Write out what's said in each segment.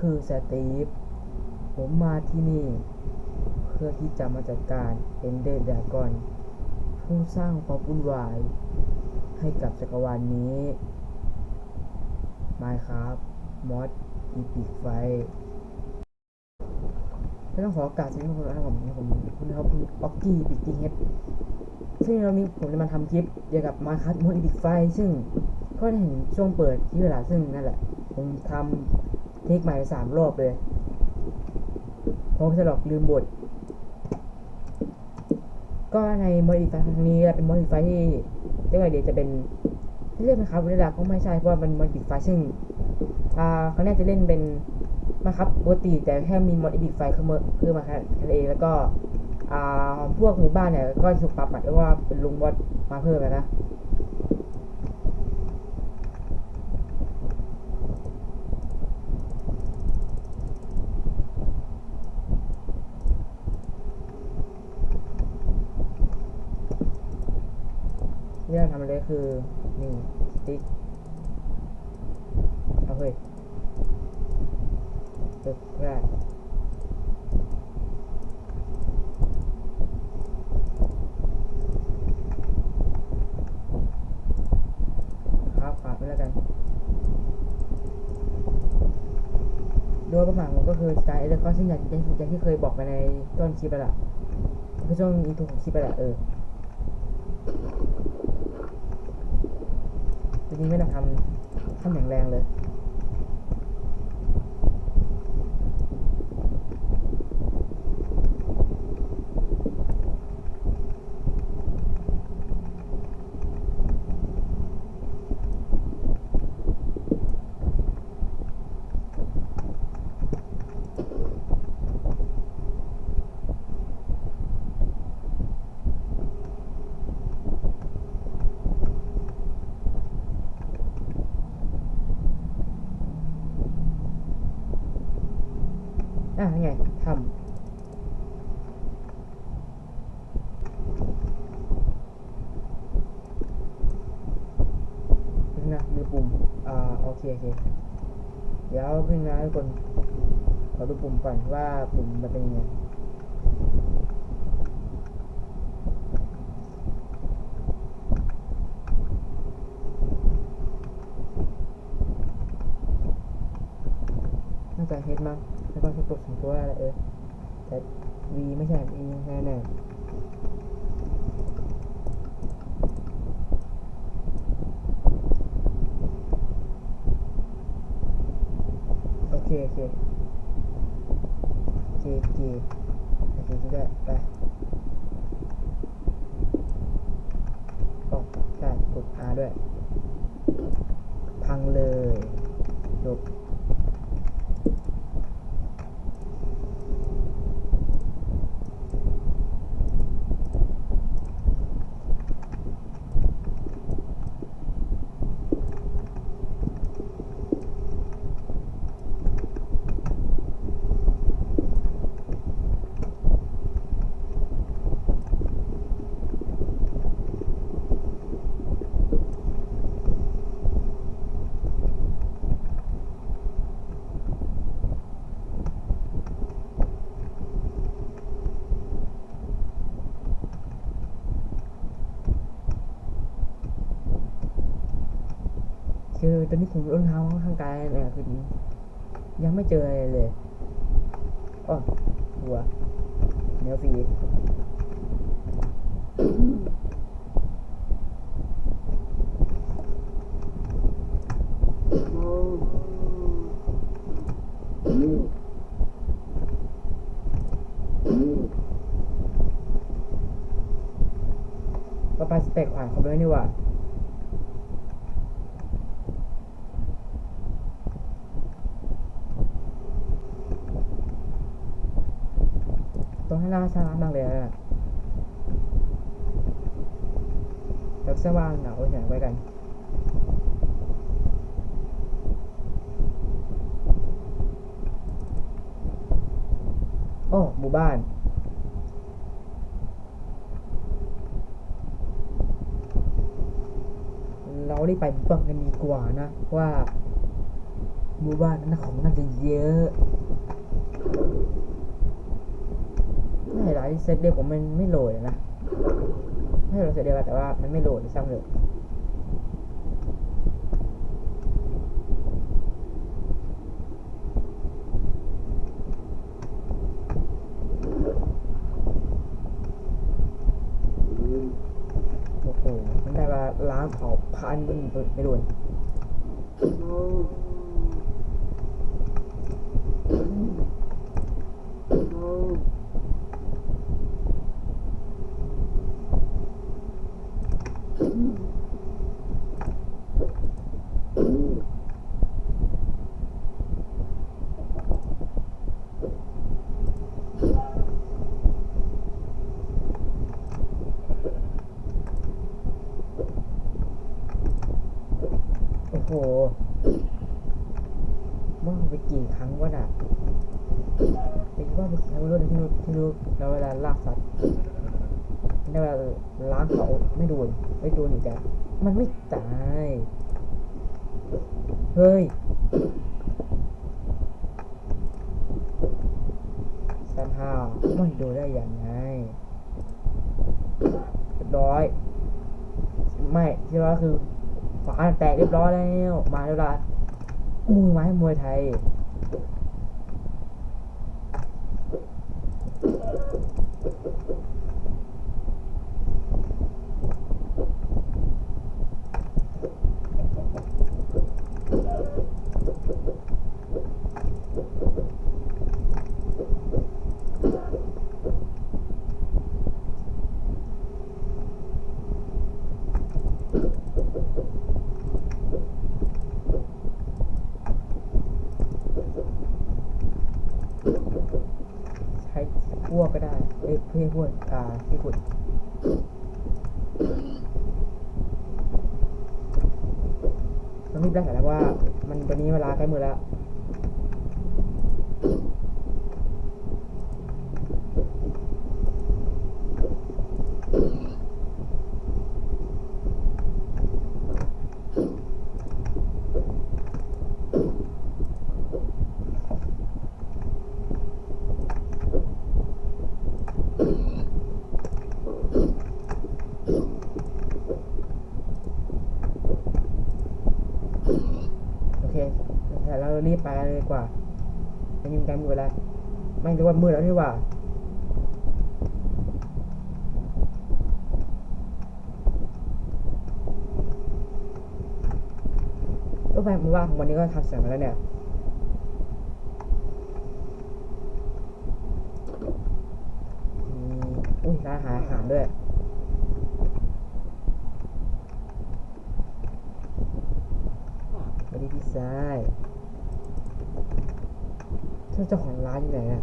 คือสตีฟ ผมมาที่นี่ เพื่อที่จะมาจัดการเอนเดอร์ดากอนผู้สร้างความวุ่นวาย ให้กับจักรวาลนี้มาครับมอสอีพิกไฟไม่ต้องขอโอกาสสิ่งที่ผมนะครับผมผมคุณนะครับคุณออกกี้ปิกกิ้เฮดซึ่งเรานี้ผมจะมาทำคลิปเกี่ยวกับมาคัสมอสอีพิกไฟซึ่งก็ได้เห็นช่วงเปิดที่เวลาซึ่งนั่นแหละ ผมทำ เทคใหม่สามรอบเลยเพราะจะหลอกลืมบท ก็ในมอดิฟายครั้งนี้เป็นมอดิฟายที่เรียกว่าเดี๋ยวจะเป็นเรียกไหมครับเวลาก็ไม่ใช่เพราะว่ามันมอดิฟายซึ่งอ่าแรกจะเล่นเป็นมาครับปกติแต่แค่มีมอดิฟายเข้ามาเพิ่มมาแค่นั้นเองแล้วก็พวกหมู่บ้านเนี่ยก็ถูกปรับใหม่แล้วว่าเป็นลุงบอสมาเพิ่มแล้วนะ ที่ เราทำเลยคือนี่ติ๊กเอาเฮ้ยตึกแรกครับฝากไว้แล้วกัน โดยประมาณผมก็คือสไตล์เอเดอร์ก็ซึ่งอย่างอย่างอย่างที่เคยบอกไปในต้นคลิปไปละคือช่วงอินโทรของคลิปไปละเออ จริงๆ ไม่ต้องทำทำอย่างแรงเลย อะไงทำนะมีปุ่ม อ่า โอเคโอเค เดี๋ยวพึ่งนะทุกคนขอดูปุ่มก่อนว่าปุ่มมันเป็นยังไงน่าจะเฮดมั้ง ตัวก็สองตัวอะไรเออแต่ V ไม่ใช่ V แน่แน่โอเคโอเคเจเจโอเคจะได้ไปโอ้ใช่กด R ด้วย พังเลยจบ คือ ตอนนี้ผมรองเท้าค่อนข้างไกลเนี่ยคือยังไม่เจออะไรเลยอ๋อหัวเนื้อฟรีก็ไปสเต็กขวานเขาไปไว้นี่ว่า ตรงข้างหน้าช้ามากเลยอะแล้วเสว่างหนาวแข็งไว้กันโอ้หมู่บ้านเรารีบไปบ้านกันดีกว่านะ ว่าหมู่บ้านนั้นของน่าจะเยอะ ไม่หลายเซตเดียวผมมันไม่โหลดเลยนะไม่โหลดเซตเดียวอะแต่ว่ามันไม่โหลดซ้ำเลยโอ้โหมันได้มาล้างเผาพันธุ์ไม่โดน โอ้โหว่าไปกี่ครั้งวะน่ะเป็นว่าไปกี่ครั้งไม่รู้นะที่รู้ที่รู้ในเวลาล่าสัตว์ในเวลาล้างเขาไม่โดนไม่โดนอีกอะมันไม่ตาย เฮ้ย้าไม่โดนได้ยังไงเรียบร้อย ไม่ที่ร้อยคือฝาแตกเรียบร้อยแล้ว มาเวลามือไม้มวยไทย ใช้พวกก็ได้ เอ้ยเพื่นพวกอ่าที่ขุดมันรีบได้แต่แล้วว่า มันตอนนี้เวลาใกล้มือแล้ว โอเค แต่เรารีบไปเลยกว่ามันยิงกันมือแล้วไม่รู้ว่ามือแล้วนี่หว่าก็ไปมาว่าวันนี้ก็ทำเสร็จมาแล้วเนี่ยอุ้ยร้านหาอาหารด้วยสวัสดีพี่ชาย เจ้าเจ้าของร้านอยู่ไหนอะ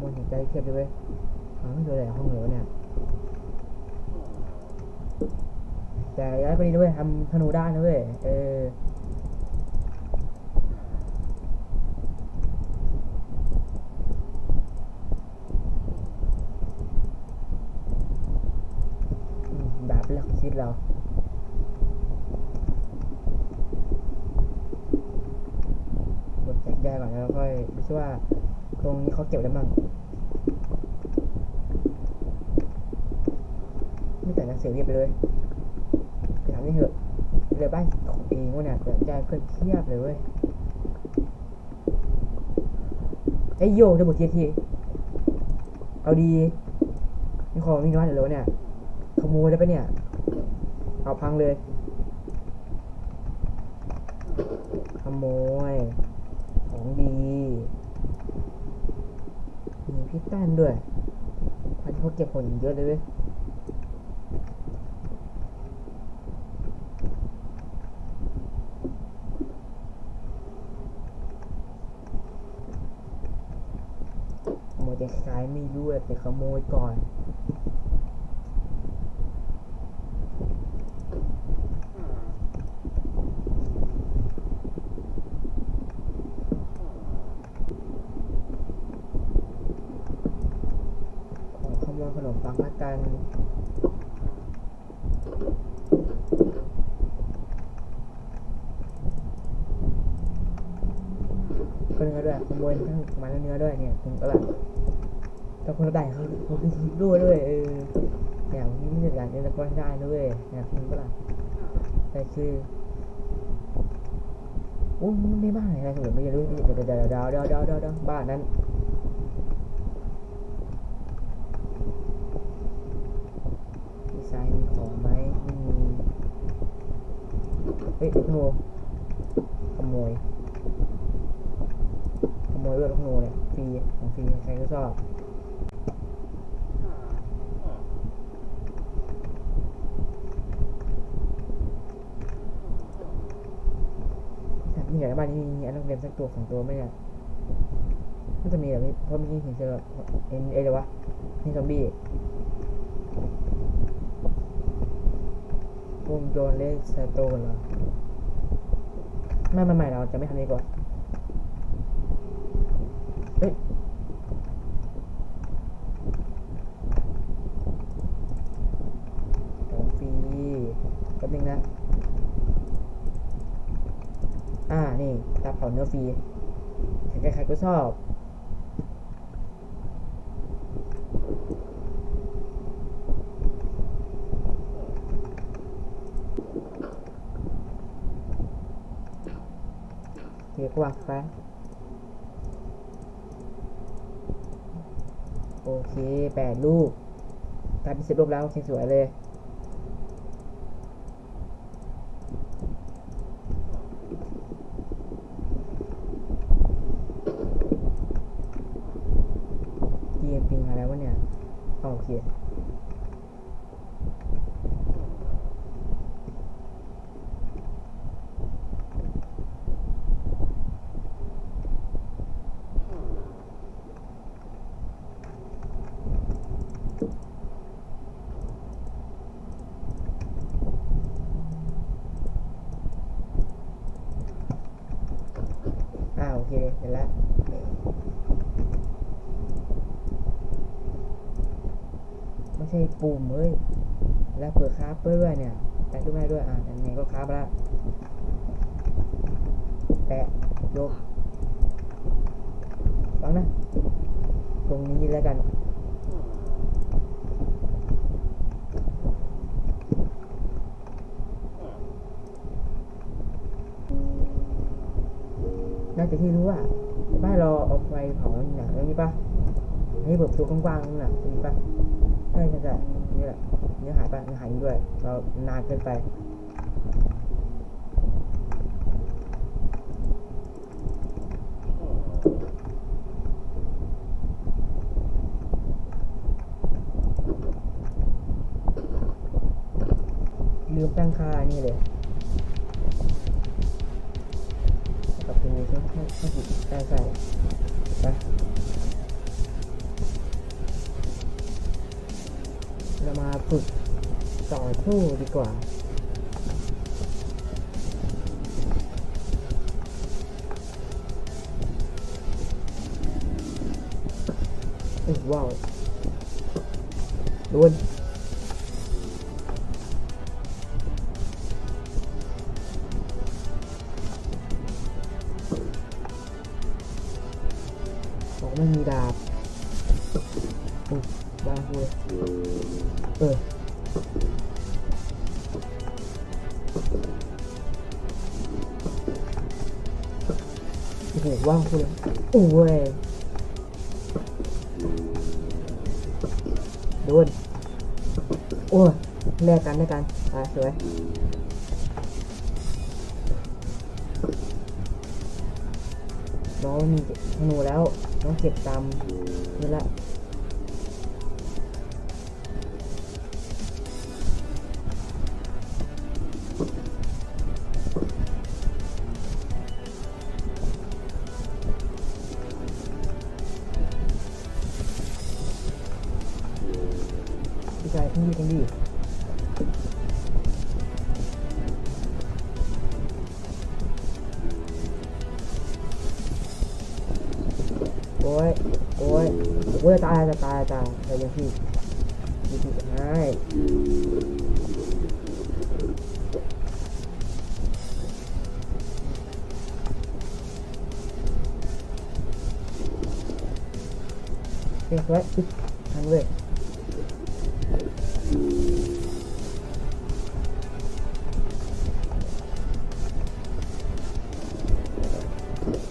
มนเห็นใจเครียดเลยเว้ยหาไม่เจอเลยห้องเหลวเนี่ย แต่ย้ายไปนี่ด้วยทำธนูได้นะเว้ย เออแบบเลือกคิดเรา กดแจกได้ก่อนแล้วเราค่อยดู ซิว่าตรงนี้เขาเก็บได้บ้างไม่แต่ละเสียเรียบไปเลยไปทำนี่เถอะเรือบ้านของเองวะเนี่ยเดี๋ยวใจเพื่อนเทียบเลยเว้ยไอ้ยโยจะหมดทีทีเอาดีมีของมีน้อยเหรอเนี่ยขโมยได้ปะเนี่ย เอาพังเลย ขโมย ของดี มีพิตันด้วยพันเขาเก็บผลเยอะเลยเว้ยโมยจะขายไม่รู้แต่ขโมยก่อน ก่อนละกัน ก็เนื้อด้วยขโมยทั้งมันเนื้อด้วยเนี่ยคุณก็แบบแต่คนลได้เขาเขาคือทิปด้วยด้วยเออเนี่างนี้ไม่ใช่การเล่นตะกอนได้ด้วยเนี่ยคุณก็แบบแต่คือโอ้ไม่บ้าอะไรสมมติไม่รู้เดี๋ยวเดี๋ยวเดาวเดาวเดาวบ้านนั้น เฮ้ยลูกโนขโมยขโมยเลือดลูกโนเนี่ยฟรีของฟรีใครก็ชอบแต่นี่เหรบ้านนี้มีอันต้องเรียนสักตัวสองตัวไหมเนี่ยน่าจะมีแบบนี้เพราะเมื่อกี้เห็นเจอเอ็นเอเลยวะนี่ซอมบี้วงโจรเลสโตนเหรอ ไม่ไม่ไม่เราจะไม่ทำนี้ก่อนเฮ้ยของฟรีแป๊บนึงนะ อ่า นี่รับเผาเนื้อฟรีใครๆก็ชอบ เรียกว่าแฟนโอเคแปดลูกกลายเป็นสิบลูกแล้วสวยๆเลย เกียร์ปิงอะไรวะเนี่ยอ๋อโอเค อ่าโอเคเห็นแล้ว ไม่ ใช่ปุ่มเอ้ย แล้วเปิดคาเปอร์ด้วยเนี่ยแปะด้วยไม่ด้วย อ่าอันนี้ก็คาฟแล้วแปะยกฟังนะ ตรงนี้แล้วกันน่าจะที่รู้ว่าบ้านเราเอาไฟเผาหนักอย่างนี้ปะให้เปิดประตูกว้างๆนั่นแหละตรงนี้ปะ ใช่ใช่ใช่นี่แหละเนื้อหายปเนื้อหายด้วย เรานานเกินไปลืมตั้งค่านี่เลยกับตรงนี้ใช่ไหมใช่ใช่ใช่ใช่ไป จะมาฝึกต่อสู้ดีกว่าอว้าวโดน แลกกันแลกกัน อ่าสวยน้องมีธนูแล้ว น้องเก็บตามนี่ละ อ้ยโอ้ยโอ้ยจะตายจะตายจะตายอะไรอยังพี่พี่พี่จะให้เรียกไว้ปึ๊บทางเลย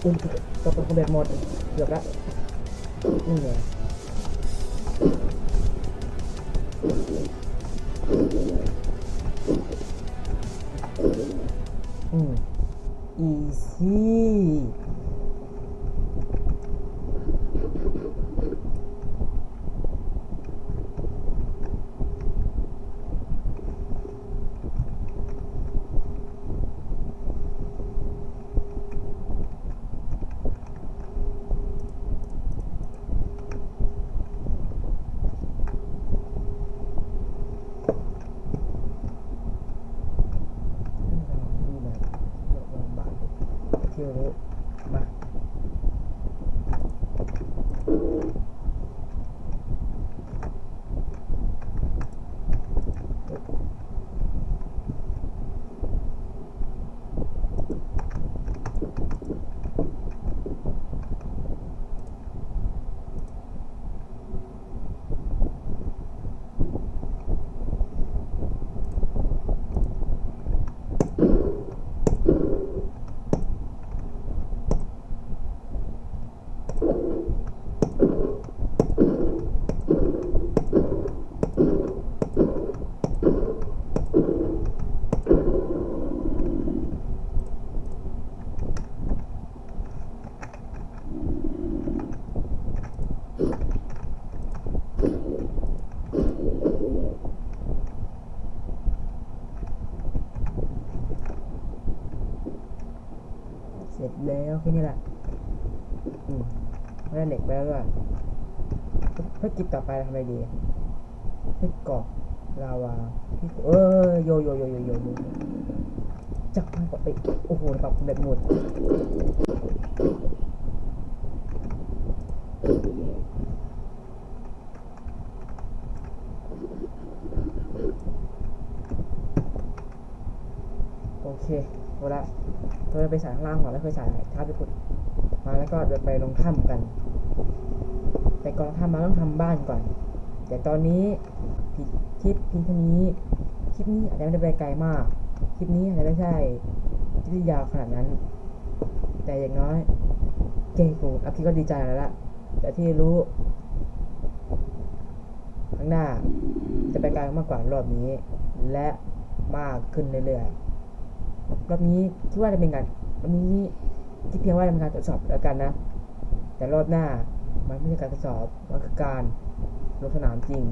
อุ้ยตกเป็นคอมเบตหมดเกือบละ นี่ไงอืม easy ดูแบบลงบาทที่รู้มาเสร็จ ที่นี่แหละอืมได้เหล็กไปแล้วด้วยเพื่อกิบต่อไปทำอะไรดีเพื่อกรอกลาวาที่เออโยโยโยโยโยโยจับมันกดไปโอ้โหแบบแบบหมด โอเคเอาละ เราจะไปสายข้างล่างก่อนแล้วค่อยสายท้าไปขุดมาแล้วก็จะไปลงถ้ำกัน แต่ก่อนทำมาต้องทำบ้านก่อน แต่ตอนนี้ผิดคลิปเพียงเท่านี้คลิปนี้อาจจะไม่ได้ไปไกลมากคลิปนี้อาจจะไม่ใช่ที่ยาวขนาดนั้น แต่อย่างน้อยเก่งกูอัพคลิปก็ดีใจแล้วละแต่ที่รู้ข้างหน้าจะไปไกลมากกว่ารอบนี้ และมากขึ้นเรื่อยๆ รอบนี้คิดว่าจะเป็นการรอบนี้คิดเพียงว่าจะเป็นการทดสอบแล้วกันนะ แต่รอบหน้ามันไม่ใช่การทดสอบมันคือการลงสนามจริง